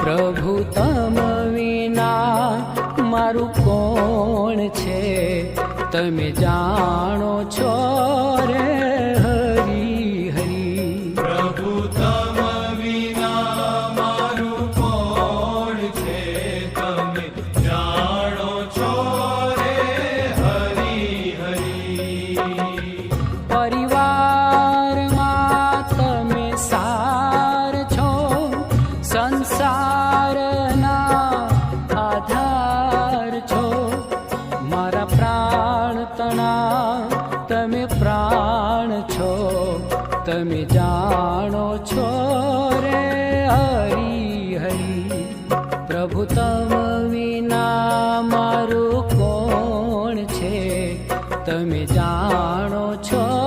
પ્રભુ તમ વિના મારું કોણ છે? તમે જાણો તારના આધાર છો. મારા પ્રાણ તણા તમે પ્રાણ છો. તમે જાણો છો રે હરી હરી. પ્રભુ વિના મારું કોણ છે? તમે જાણો છો